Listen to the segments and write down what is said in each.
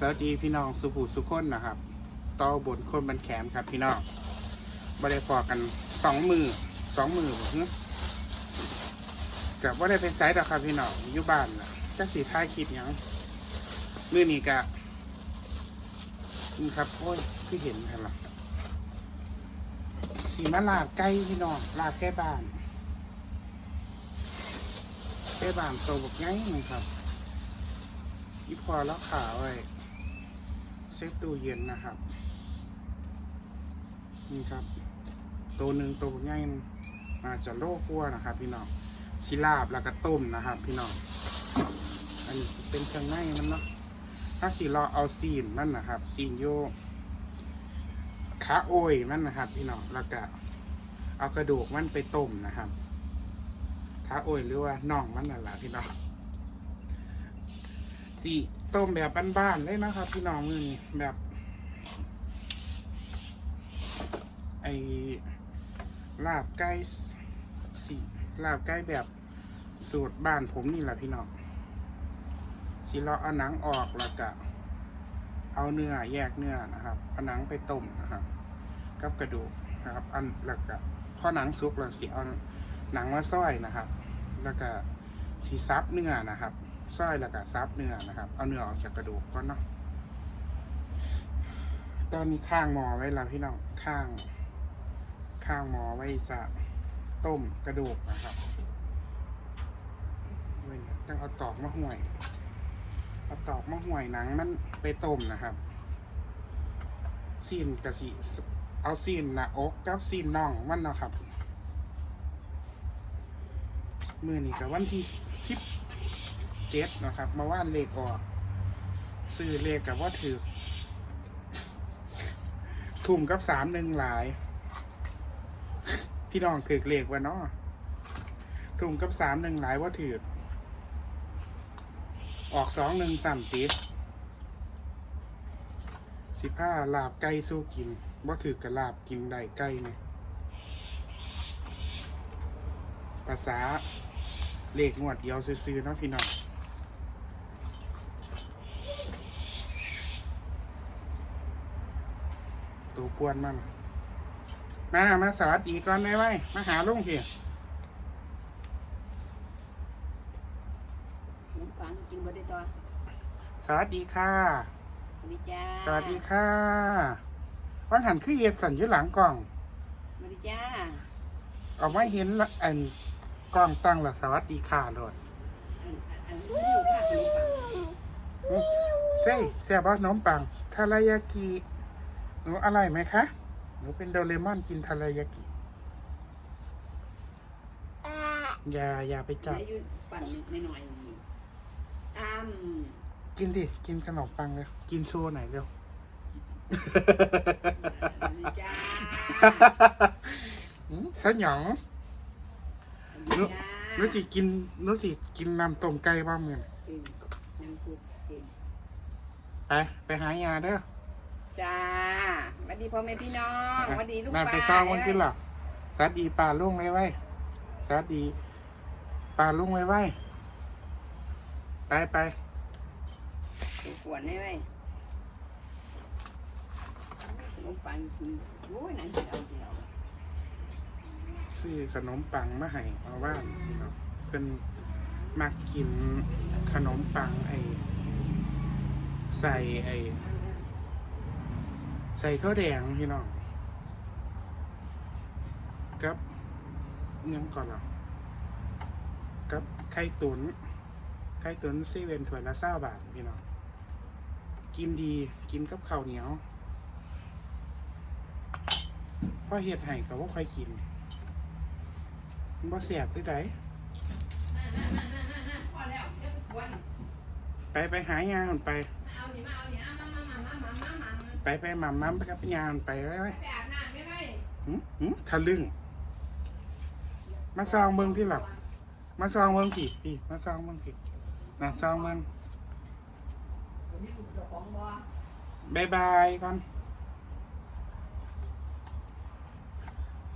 สวัสดีพี่น้องสุภูสุคนนะครับต่อบนคนบันแขมครับพี่น้องบ่ได้พอกันสองมือสองมือผมกับว่าได้เป็นไซต์ดอกครับพี่น้องอยู่บ้านนะจักสีท้ายคลิปยังมือนี้กะนี่ครับโอ้ยที่เห็นกันละสีมาลาบใกล้พี่น้องลาบใกล้บ้านใกล้บ้านโตบกง่ายนะครับอีพอแล้วขาไว้ เซฟตู้เย็นนะครับนี่ครับ ตัวหนึ่งตัวง่ายมาจะโลคั่วนะครับ พี่น้องชิลาบแล้วก็ต้มนะครับ พี่น้องอันนี้เป็นเครื่องในมันเนาะถ้าสีรอเอาซีนมันนะครับซีนโยขาโอยมันนะครับ พี่น้องแล้วก็เอากระดูกมันไปต้มนะครับขาโอยหรือว่าน่องมันนั่นแหละพี่น้องสี ต้มแบบบ้านๆเลยนะครับ พี่น้องมือนี้แบบ ไอลาบไก่สีลาบไก่แบบสูตรบ้านผมนี่แหละพี่น้องสิเราเอาหนังออกแล้วก็เอาเนื้อแยกเนื้อนะครับเอาหนังไปต้มนะครับ กับกระดูกนะครับ อันแล้วก็พอหนังสุกเราสิเอาหนังมาซอยนะครับ แล้วก็สีซับเนื้อนะครับ ซอยแล้วก็ซับเนื้อนะครับ เอาเนื้อออกจากกระดูกก่อนเนาะตอนนี้ข้างหมอไว้แล้วพี่น้องข้าง ข้างหมอไว้จะต้มกระดูกนะครับต้องเอาตอกมาห่วยเอาตอกมาห่วยหนังมันไปต้มนะครับซีนกับสีเอาซีนหน้าอกกับซีนน่องมันนะครับ มือนี่กับวันที่สิบ เจ็ดนะครับมาว่านเลขออกซื้อเลขกับว่าถือทุ่มกับสามหนึ่งหลาย พี่น้องถือเลขว่าเนาะทุ่มกับสามหนึ่งหลายว่าถือออกสองหนึ่งสามติดสิบห้าลาบไก่สู้กินว่าถือกับลาบกินได้ไก่เนี่ยภาษาเลขงวดเดียวซื้อๆเนาะพี่น้อง ตัว กวนมัน มา มาสวัสดีก่อนได้ไหมมาหาลุงเพียน้ำฟังกินบ่ได้ตัวสวัสดีค่ะ สวัสดีจ้าสวัสดีค่ะว่างหันคือเย็ดสันอยู่หลังกล่องสวัสดีจ้าออกมาเห็นละอันกล้องตั้งละสวัสดีค่ะโดดอันอันนี้อยู่ภาคนี้ฟังเซ่แซ่บว่าน้องปังทารายากิ หนูอร่อยไหมคะหนูเป็นโดเรมอนกินทารายากิอย่าอย่าไปจับเดี๋ยวอยู่ปั่นนิดหน่อยๆอ้ามกินดิ กินขนมปังเลย กินโชว์ไหนอยเร็วสวัสดีจ้าอืมสยองสวัสดีจ้านุสิกินนุสิกินน้ำต้มไก่บ้างเมือนเออน้ำกุกเองไป ไปหายาเด้อ จ้าสวัสดีพ่อแม่พี่น้องสวัสดีลูกมาปลาไปซ่องมันขึ้นหรอสวัสดีป่าลุงไว้ไว้สวัสดีป่าลุงไว้ไว้ไปไปตัวกวนได้ไหมน้ำฟังกินโอ้ยนั่นกินเอาเดียวซื้อขนมปังมาให้มาว่านพี่น้องเป็นมากินขนมปังไอใส่ไอ ใส่ข้าวแดงพี่น้องกับเงินก่อนหรอกับไข่ตุนไข่ตุนซีเวนถ้วยละเศร้าบาทพี่น้องกินดีกินกับข้าวเหนียวพ่อเฮ็ดให้ก็ว่าค่อยกินบ่เสียบที่ไหนไปกวนไปไปหายามันไป ไปไปหม่ำม้ำไปกับยามันไปไว้ไว้ไปอาบน้ำได้ไหมหืมหืมทะลึ่ง มาซองเบิ่งที่หลับมาซองเบิ่งผีผีมาซองเบิ่งผีนะซองเบิ่งมีลูกเจ้าของบ่บายบายก่อน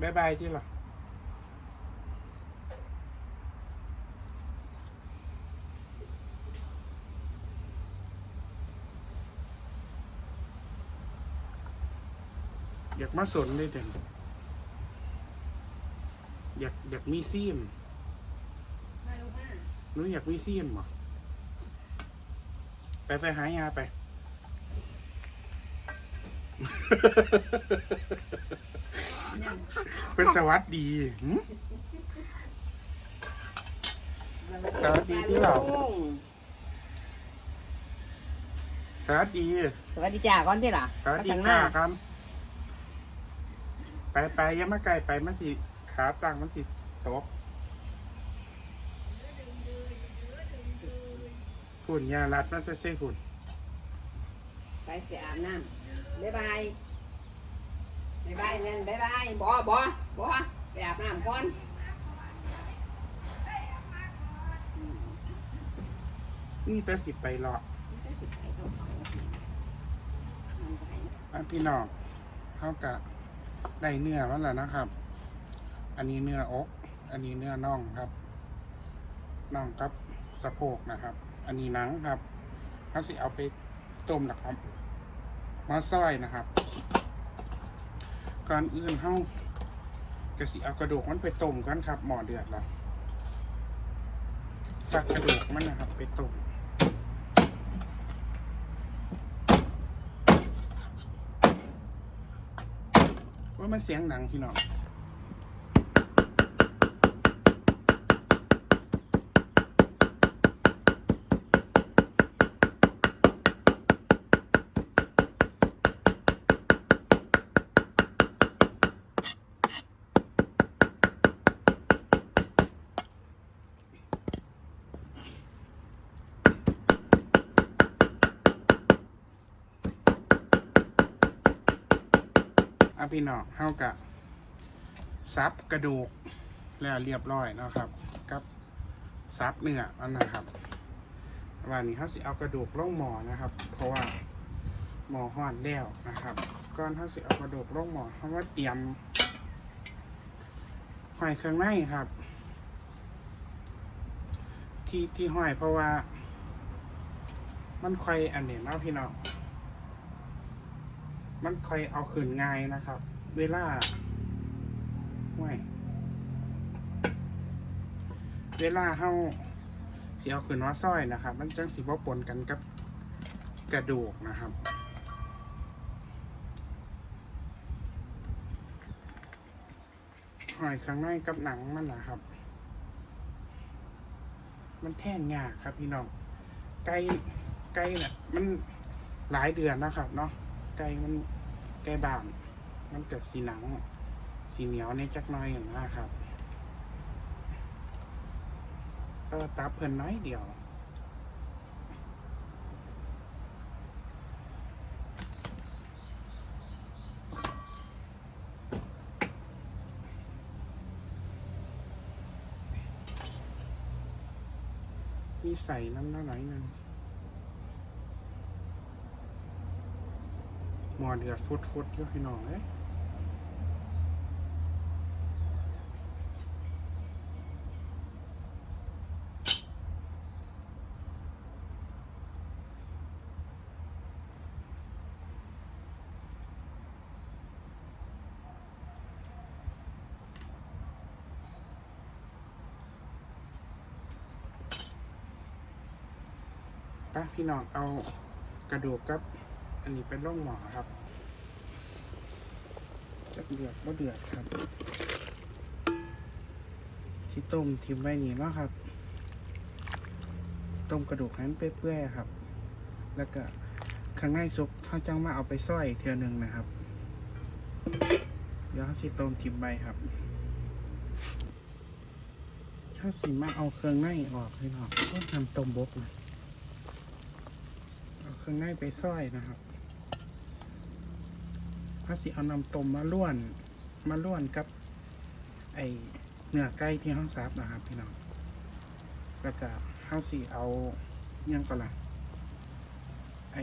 บายบายที่หลับากมาสนเลยเด่นอยากอยากมีซีนมาลูกมาหนูอยากมีซีนบ่ไปไปหายาไปเนี่ยเป็นสวัสดีหึสวัสดีที่เราลุงสวัสดี สวัสดีจ้าก่อนที่ล่ะสวัสดีมาทางหค่ะน้าครับ ไปไปอยังมาไกลไปมันสิขาตั้งมันสิตกฝุ่นยารัดมันจะใช่ฝุ่นไปเสียอาบน้ำบ๊ายบายบ๊ายบายนั่นบ๊ายบายบอบอบอไปอาบน้ำก่อนนี่แต่สิไปรออันพี่น้องเท่ากับ ได้เนื้อมันแล้วนะครับ อันนี้เนื้ออก อันนี้เนื้อน่องครับน่องกับสะโพกนะครับ อันนี้หนังครับเขาสิเอาไปต้มนะครับมาซอยนะครับ ก่อนอื่นเฮากระสิเอากระดูกมันไปต้มกันครับหมอเดือดแล้วฝักกระดูกมันนะครับ ไปต้ม มันเสียงหนังพี่น้อง อะพี่น้องเท่ากับซับกระดูกแล้วเรียบร้อยนะครับกับซับเนื้ออันนะครับวันนี้เขาสิเอากระดูกล่องหมอนะครับ เพราะว่าหมอห่อนแล้วนะครับก่อนเขาสิเอากระดูกล่องหมอเขาว่าเตรียมห้อยเครื่องในครับ ที่ที่ห้อยเพราะว่า มันค่อยอันนี้เนาะพี่น้อง มันคอยเอาขืนง่ายนะครับ เวลาห่วยเวลาเฮาเสิเอาขืนว่าซ้อยนะครับ มันจังสิบ่ปนกันกับกระดูกนะครับหอยข้างในกับหนังมันนะครับ มันแท่งยากครับพี่น้องไก่ไก่เนี่ยมันหลายเดือนนะครับเนาะ ไก่มันไก่บางมันเกิดสีหนัง สีเหนียวในจักน้อยอย่างนะครับก็ตับเพิ่นน้อยเดียวมีใส่น้ำน้อยหน่อยหนึง หมอเดือดฟุดฟุดๆอยู่พี่น้องเอ้ยไปพี่น้องเอากระดูกกับ นนี้เป็นร่องหมอครับจะเดือดก็เดือดครับที่ต้มทิมไว้นี่เนาะครับ ต้มกระดูกให้มันเปื่อยๆครับ แล้วก็ข้างในซุปเขาจังมาเอาไปซ้อยเทียหนึ่งนะครับ เดี๋ยวเขาสิต้มทิมไว้ครับถ้าสิมาเอาเครื่องในออกให้หน่อยก็ทำต้มบกนะเอาเครื่องในไปซ้อยนะครับ เขาสิเอาน้ำต้มมาล้วน มาล้วนกับ ไอเนื้อไก่ที่ห้องซับนะครับพี่น้องแล้วก็เขาสิเอายังก็ละไอ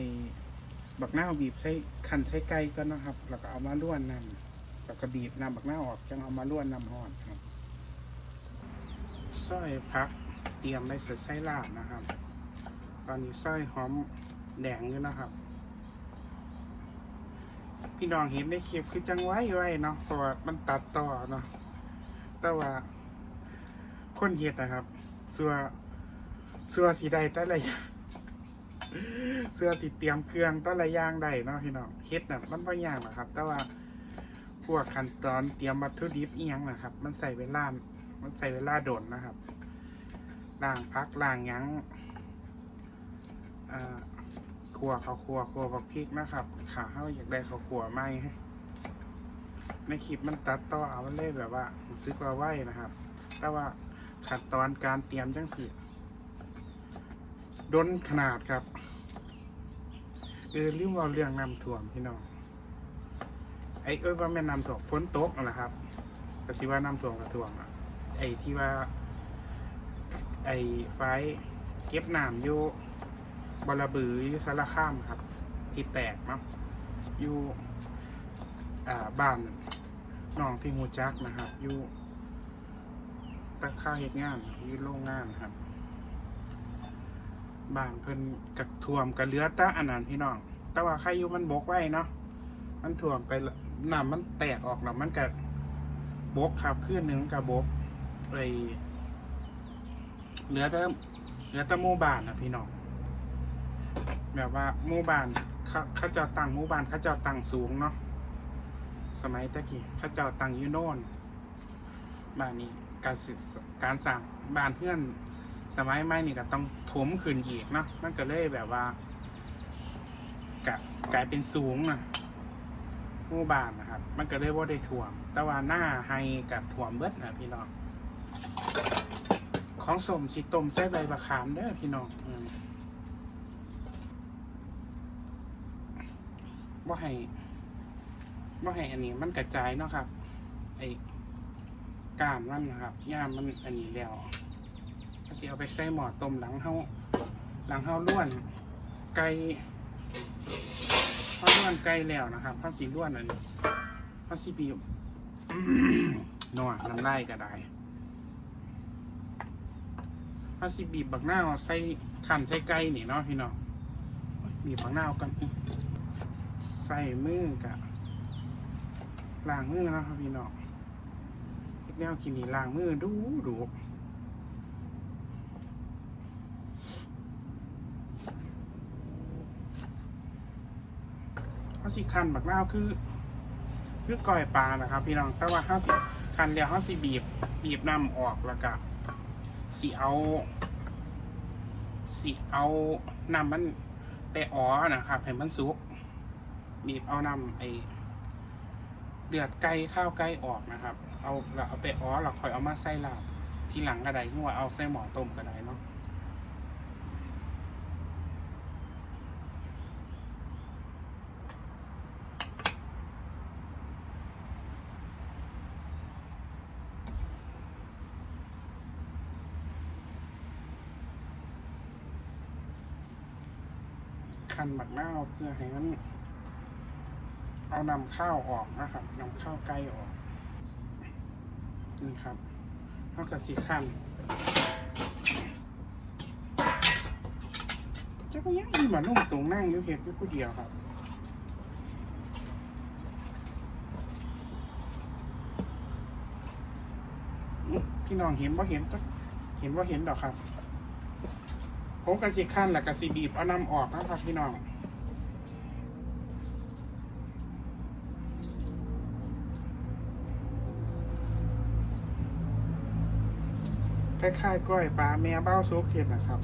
บักหน้าบีบใส่ขันใส่ไก่ก็นะครับ แล้วก็เอามาล้วนนำแล้วก็บีบนำบักหน้าออกจังเอามาล้วนนำหอดครับซอยพักเตรียมไว้ใส่ไส้ลาบนะครับ ตอนนี้ซอยหอมแดงอยู่นะครับ พี่น้องเห็นในคลิปคือจังไว้ไว้เนาะเพราะว่ามันตัดต่อเนาะแต่ว่า คนเฮ็ดนะครับสัวสัวสีใดแต่ละอย่างเสื้อสิเตรียมเครื่องแต่ละอย่างได้เนาะพี่น้องเฮ็ดน่ะมันบ่ยากหรอกครับ แต่ว่าพวกขั้นตอนเตรียมวัตถุดิบอียงนะครับ มันใส่เวลา มันใส่เวลาโดนนะครับล้างพักล้างยังอ่า ครัวข้าวครัวครัวบักพริกนะครับขาเฮาอยากได้ข้าวครัวไหมในคลิปมันตัดต่อเอาเลยแบบว่ารู้สึกว่าไวนะครับ แต่ว่าขั้นตอนการเตรียมจังสิดนขนาดครับเออลืมเว่าเรื่องน้ำท่วมพี่น้องไอ้เอ้ยว่าแม่น้ำท่วมฝนตกนะครับก็สิว่าน้ำท่วมกับท่วมอะไอ้ที่ว่า ไอ้ไฟเก็บน้ำอยู่ บลบือยู่สารข้ามครับ ที่แตกเนาะอยู่บ้านน้องที่หูจักนะครับอยู่ตะข้าเฮ็ดงานอยู่โรงงานครับบ้านเพิ่นกักท่วมกับเลือตะอันนั้นพี่น้อง แต่ว่าใครอยู่มันบกไว้เนาะมันท่วมไปน้ำมันแตกออกแล้วมันก็บกครับขึ้นหนึ่งกับบกไอเหลือแต่เหลือแต่หมู่บ้านนะพี่น้อง แบบว่าหมู่บ้านเขาเขาเจ้าตั้งหมู่บ้านเขาเจ้าตั้งสูงเนาะสมัยตะกี้เขาเจ้าตั้งอยู่โน่นบ้านนี้การศึการสร้างบ้านเพื่อน สมัยใหม่นี่ก็ต้องถมขึ้นอีกเนาะมันก็เลยแบบว่ากกลายเป็นสูงนะหมู่บ้านนะครับ มันก็เลยว่าได้ถ่วม แต่ว่าหน้าไฮกับถ่วมเบิดนะพี่น้องของสมสิต้มใส่ใบบักขามเด้อพี่น้องอืม ว่าให้ว่าให้อันนี้มันกระจายเนาะครับ ไอ้กานมันนะครับย่ามมันอันนี้แล้วก็สิเอาไปใส่หม้อต้มหลังเฮาหลังเฮาล้วนไก่เฮาล้วนไก่แล้วนะครับเฮาสิล้วนอันนี้เฮาสิบีบนัวน้ำลายก็ได้เฮาสิบีบบักนาใส่ขันใส่ไก่นี่เนาะพี่น้องบีบบักนากันอ ใส่มือกะล้างมือนะครับพี่น้องแนวกินนี่ล้างมือดูดูเขาสิคันบักนาคือคือก้อยปลานะครับ พี่น้องแต่ว่าเขาสิคันแล้วเขาสิบีบบีบน้ำออกแล้วก็สิเอาสิเอาน้ำมันไปอ๋อนะครับให้มันสุก บีบเอาน้ำไอเดือดไก่ข้าวไก่ออกนะครับ เอาแล้วเอาไปอ๋อแล้วค่อยเอามาใส่ลาบทีหลังก็ได้ที่ว่าเอาใส่หม้อต้มก็ได้เนาะคันหมักหน้าเพื่อให้มัน เอานำข้าวออกนะครับนำข้าวไก่ออกนี่ครับเท่ากับสีคันเจ้าก็ยังมีมานุ่มตรงนั่งอยู่เห็ดอยู่ผู้เดียวครับพี่น้องเห็นว่าเห็นก็เห็นว่าเห็นดอกครับผมกระสีขั้นและกระสีบีบเอานำออกนะครับพี่น้อง คล้ายๆก้อยปลาแม่เบ้าโซเห็ดนะครับ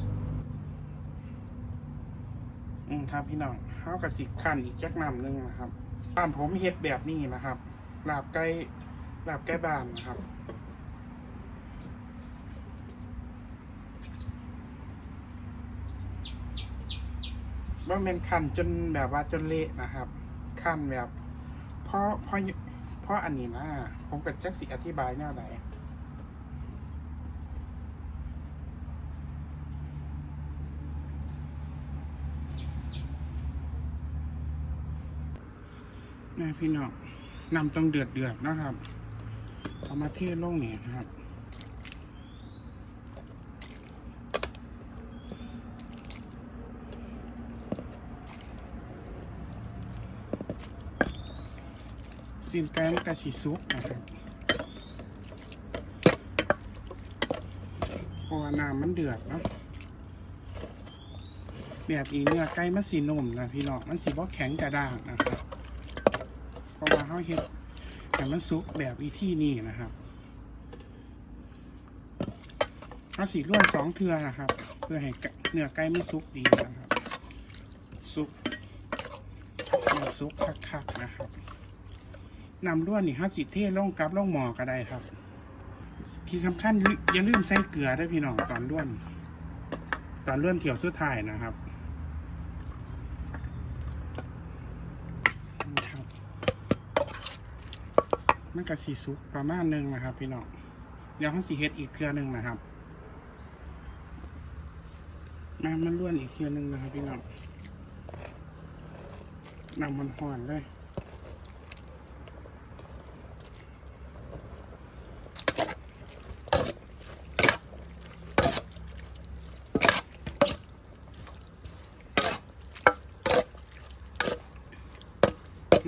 อืมครับพี่น้องข้าวกระสิขั้นอีกจักนำหนึ่งนะครับบ้านผมเห็ดแบบนี้นะครับลาบไก่ลาบไก่บ้านนะครับว่าเป็นขั้นจนแบบว่าจนเละนะครับขั้นแบบเพราะเพราะเพราะอันนี้นะผมกับแจ็คสิอธิบายแนวไหน นะพี่น้องนำต้องเดือดเดือดๆนะครับเอามาเทลงนี่นะครับสินไก่มันกระสีซุกนะครับเพราะว่าน้ำมันเดือดเนาะแบบนี้เนื้อไก่มันสีนุ่มนะพี่น้องมันสีบ่แข็งกระด้างนะครับ ราะว่าเขาเห็ดแต่มันซุกแบบวิธีนี้นะครับเขาสีร่วนสองเทือนะครับ เพื่อให้เนื้อไก่ไม่ซุกดีนะครับซุกแบบซุกคักๆนะครับนำด้วนนี่ห้าสิเท่ล่องกับล่องหมอก็ได้ครับ ที่สำคัญอย่าลืมใส่เกลือด้วยพี่น้องตอนด้วน ตอนด้วนเถี่ยวสุดท้ายนะครับนี่ครับ มันก็สีสุกประมาณหนึ่งนะครับ พี่น้องเดี๋ยวเขาสีเฮ็ดอีกเครือหนึ่งนะครับน้ำมันล้วนอีกเครือหนึ่งนะครับพี่น้องน้ำมันห่อนเลย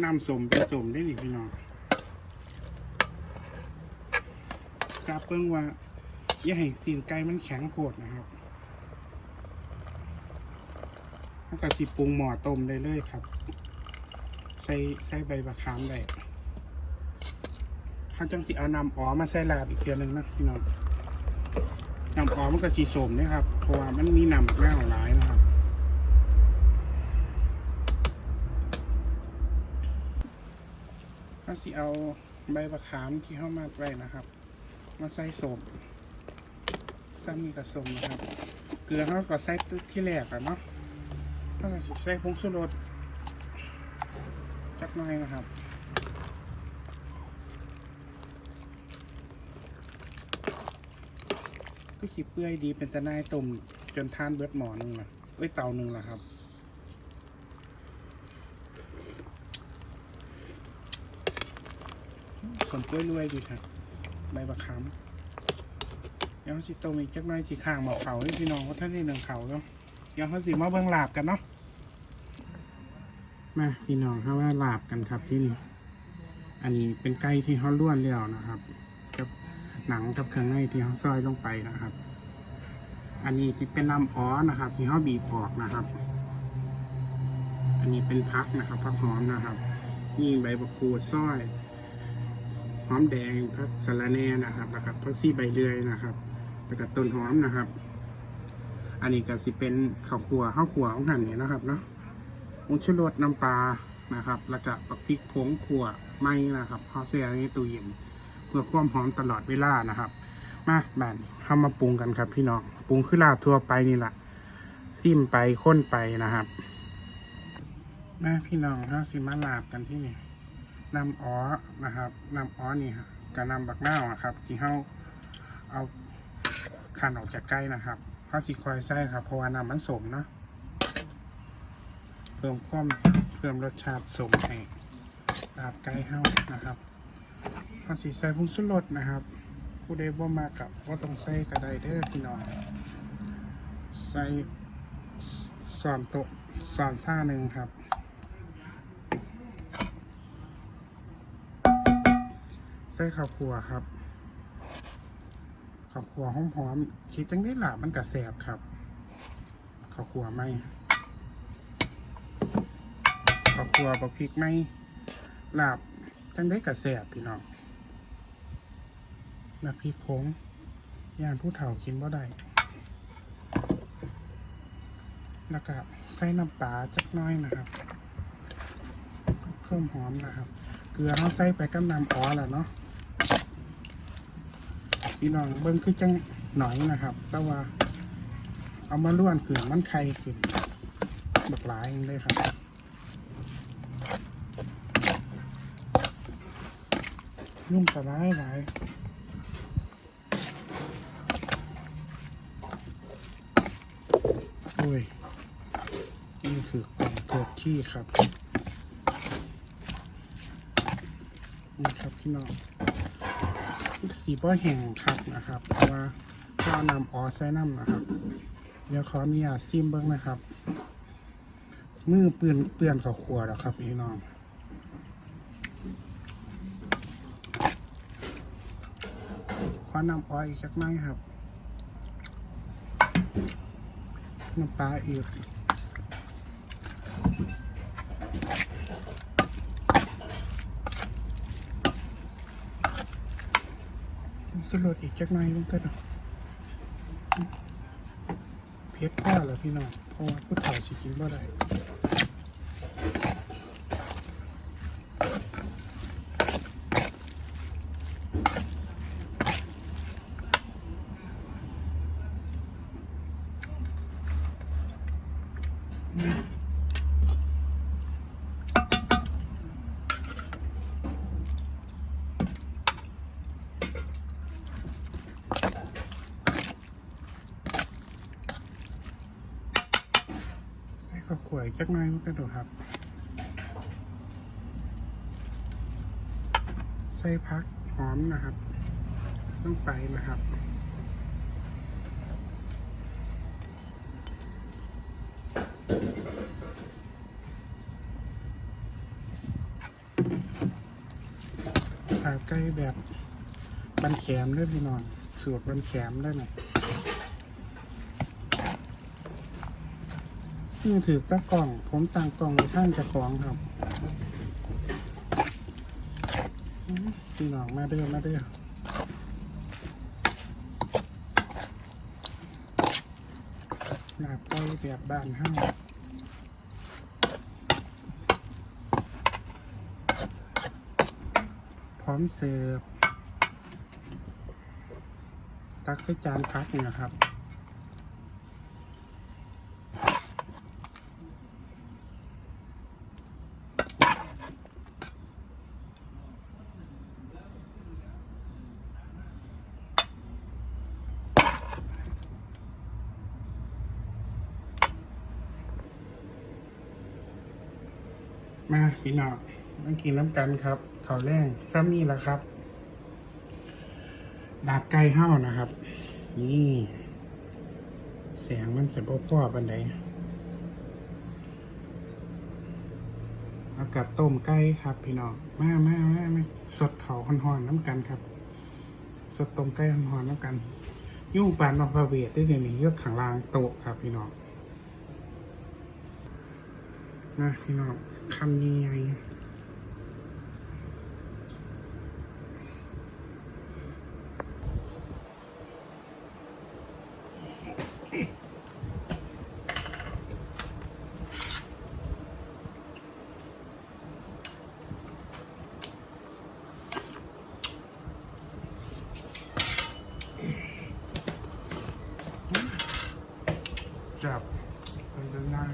น้ำสมเป็นสมได้หนิพี่น้อง กาเปิ้งว่าอย่าให้สีนไก่มันแข็งโผดนะครับถ้ากับสีปรุงหม้อต้มได้เลยครับ ใส่ใส่ใบบะขามได้ถ้าจังสีเอาน้ำอ๋อมาใส่ลาบอีกเทียหนึงนะพี่น้องน้ำอ๋อมันก็สีสมนะครับเพราะว่ามันมีน้ำหน้าหลายนะครับก็สิเอาใบมะขามที่เข้ามาไว้นะครับ มาใส่สมซ้ำนี่กับสมนะครับ เกลือเขาก็ใส่ที่แรกอะเนาะเขาก็ใส่ผงชูรสจักหน่อยนะครับก็สิเปื่อยดีเป็นตะนายต้มจนทานเบิดหมอนึงละเอ้ยเตาหนึ่งละครับสนกล้วยรวยดีครับ ใบบักขามเดี๋ยวสิโตมีจักหน่อยสิข้างหมอกเขาให้พี่น้องว่าท่านนี่หนึ่งเขาเนาะเดี๋ยวเขาสิมาเบิ่งลาบกันเนาะมาพี่น้องเขาว่าลาบกันครับที่นี่ อันนี้เป็นไก่ที่เขาล้วนแล้วนะครับ กับหนังกับเครื่องในที่เขาซอยลงไปนะครับ อันนี้ที่เป็นน้ำอ้อนะครับ ที่เขาบีบออกนะครับ อันนี้เป็นพักนะครับพักหอมนะครับนี่ใบบักกูดซอย หอมแดงผักสะระแหน่นะครับแล้วก็ผักซี่ใบเลื่อยนะครับแล้วก็ต้นหอมนะครับ อันนี้ก็สิเป็นข้าวขัวข้าวขัวของหันนี่นะครับเนาะผงชูรสน้ำปลานะครับ แล้วก็ปักพริกผงขั่วไม้นะครับเฮาแช่ในตู้เย็นเพื่อความหอมตลอดเวลานะครับ มาบ้านเข้ามาปรุงกันครับ พี่น้องปรุงคือลาบทั่วไปนี่แหละซิมไปข้นไปนะครับมาพี่น้องเขาสิมาลาบกันที่นี่ นำอ้อนะครับนำอ้อนี่กับนำบักนาครับที่เขาเอาขันออกจากไก่นะครับเขาสิคอยใส่ครับเพราะว่านำมันสมเนาะเพิ่มความเพิ่มรสชาติสมให้ลาบไก่เฮานะครับเขาสิใส่ผงชูรสนะครับ ผู้ใดบ่มากับว่าต้องใส่ก็ไดเด้อพี่น้องใส่สอนโตะสอนซ่าหนึ่งครับ ใส่ข้าวคั่วครับข้าวคั่วหอมๆคิดจังได้หล่ะมันกระแสบครับข้าวคั่วไหมข้าวคั่วบักพริกไหมลาบจังได้กระแสบพี่น้องน้ำพริกผงย่านผู้เฒ่ากินบ่ได้แล้วก็ใส่น้ำปลาจักน้อยนะครับเพิ่มหอมนะครับ เกลือเขาใส่ไปกับน้ำอ๋อแล้วเนาะ พี่น้องเบิ้งคือจังหน่อยนะครับ แต่ว่า เอามาล้วนขึ้นมันไข่ขึ้นบักหลายเลยครับนุ่มสลายหลายโอ้ยนี่คือกล่องโทษขี้ครับ นี่ครับพี่น้อง สีเปอร์แห่งครับนะครับ เพราะว่าข้าวนำออใไซนัมนะครับ เดี๋ยวขออนุญาซิมเบิ้งนะครับ มือเปื่อนเปลี่ยนข้าวขัวแล้ครับพี่น้องขอนำออยอีกสักหน่อยครับน้ำปลาอีก สลดอีกจักหน่อยมันก็เพชรพ่อเหรอพี่น้องเพราะว่าผู้ถ่ายสิกินบ่ได้อืมใส่ข้าวขวย จักหน่อยมันก็ด้ครับ ใส่พักหอมนะครับต้องไปนะครับขาไก่แบบบันแขมเลยพี่น้องสูตรบันแขมได้ไหม นี่ถือตะกล่อง ผมต่างกล่องท่านจะของครับพี่น้องมาเด้อมาเด้อหนาไก่แบบบ้านห้าพร้อมเสิร์ฟตักใส่จานพักเนี่ยครับ มาพี่น้องมากินน้ำกันครับข้าวแรงซ้ำนี่แหละครับดาบไก่ห้านะครับ นี่เสียงมันจะบ่พ่อปันใดแล้วกับต้มไก่ครับ พี่น้องมามามามาสดเขาหอนๆน้ำกันครับ สดต้มไก่หอนๆน้ำกัน ยุ่งปานนอกระเวทได้เดี๋ยวนี้ยกขังลางโต๊ะครับ พี่น้องนะพี่น้อง คำยังไงจับมันจะได้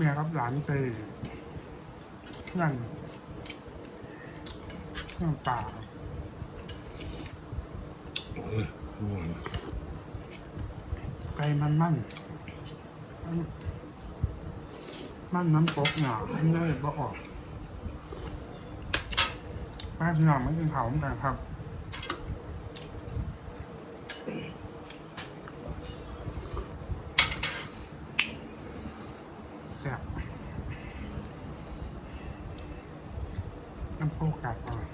แม่ยครับหลานไปนั่นนั่นป่าไก่มันมันมันมันน้ำปกหนาขึ้นได้บ่ออกแม่พี่น้องไม่กินเผาเหมือนกันครับ แซ่บน้ำโฟกัสอ่อน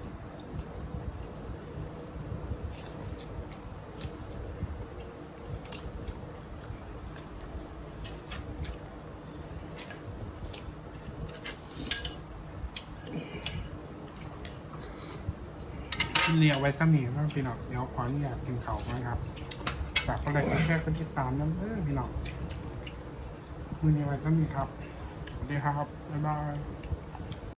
เรียไว้สมีบ้างพี่น้องเดี๋ยวขออนุญาตกินเขาบ้างครับฝากอะไรก็แค่ก็ติดตามนั่นเออพี่น้องมือนี้ไว้สมีครับสวัสดีครับบ๊ายบาย